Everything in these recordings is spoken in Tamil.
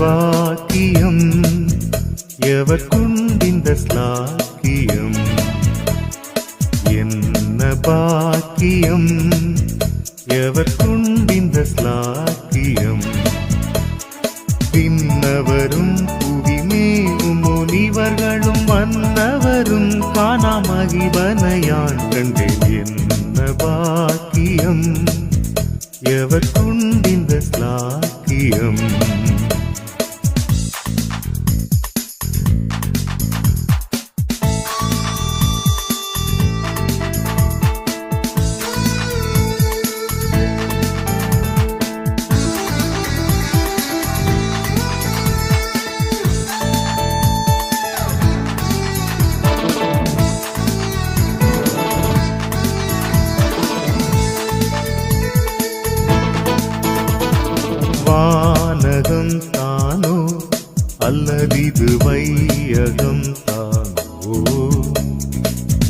பாக்கியம் எவர்க்குண்டிந்த ஸ்லாக்கியம்? என்ன பாக்கியம் எவர்க்குண்டிந்த ஸ்லாக்கியம்? தின்னவரும் புவிமேவும் முனிவர்களும் வந்தவரும் காணாமகிவனையான் கண்டேன். என்ன பாக்கியம் எவர்க்குண்டிந்த ஸ்லாக்கியம்? அல்லதிது வையகம் தானோ?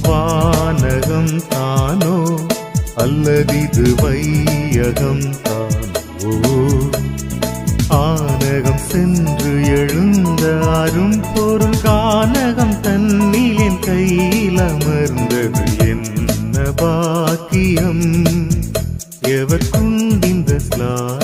வானகம் தானோ? அல்லதிது வையகம் தானோ? ஆனகம் சென்று எழுந்த அரும் பொருள் கானகம் தன்னிலின் கையில் அமர்ந்தது என்ன பாக்கியம்? எவர்க்குண்டிந்த ஸ்லா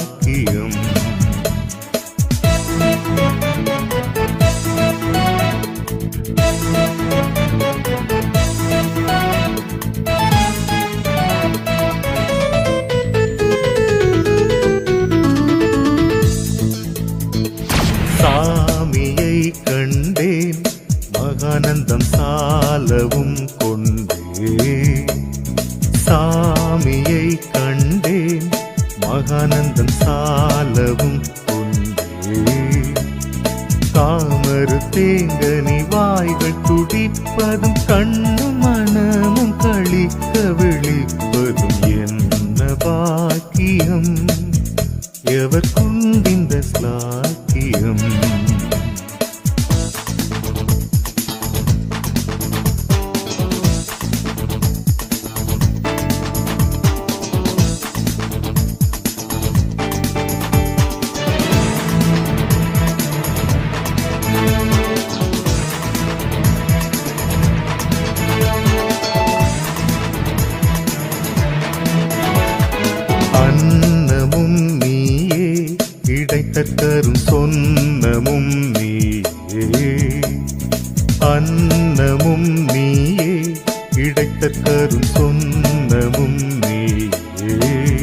கொண்டேன் மகானந்தம் சாலவும் கொண்டே. சாமியை கண்டேன் மகானந்தம் சாலவும் கொண்டே. காமரு தேங்கனி வாய்கள் துடிப்பதும் கண்ணும் தரும் சொன்னமும் நீயே. அன்னமும் நீயே இடைத்த தரும் சொன்னமும் நீயே.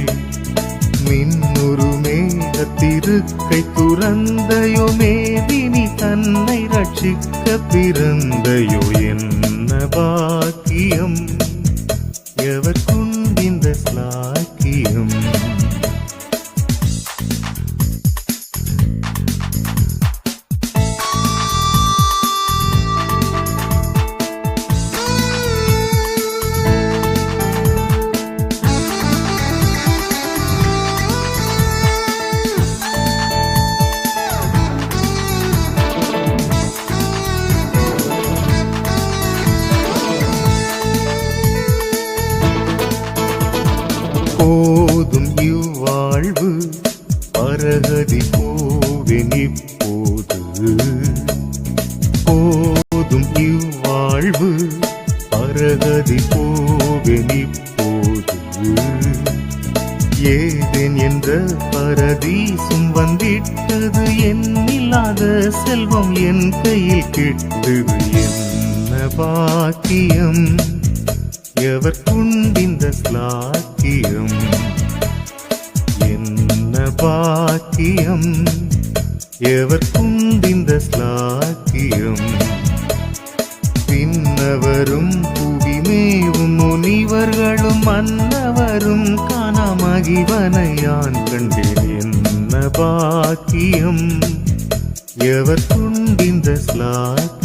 மின்னுரு மேகத்திருக்கை துறந்தையோ மேதினி தன்னை ரட்சிக்க பிறந்தையோ என்ன பாக்கியம்? எவர் போதும் இவ்வாழ்வு. பரகதி போவேன் இப்போது போதும் இவ்வாழ்வு. பரகதி போவேன் இப்போது ஏதேன் என்ற பரதீசும் வந்திட்டது. எண்ணில்லாத செல்வம் என் கையில் கிட்டது. என்ன பாக்கியம்? எவர்க்குண்டிந்த பாக்கியம். என்ன பாக்கியம்? எவர்க்குண்டிந்த ஸ்லாக்கியம். பின்னவரும் புவிமேவும் முனிவர்களும் மன்னவரும் காணாமகிவனையான் கண்டேன். என்ன பாக்கியம்? எவர்க்குண்டிந்த ஸ்லாக்கியம்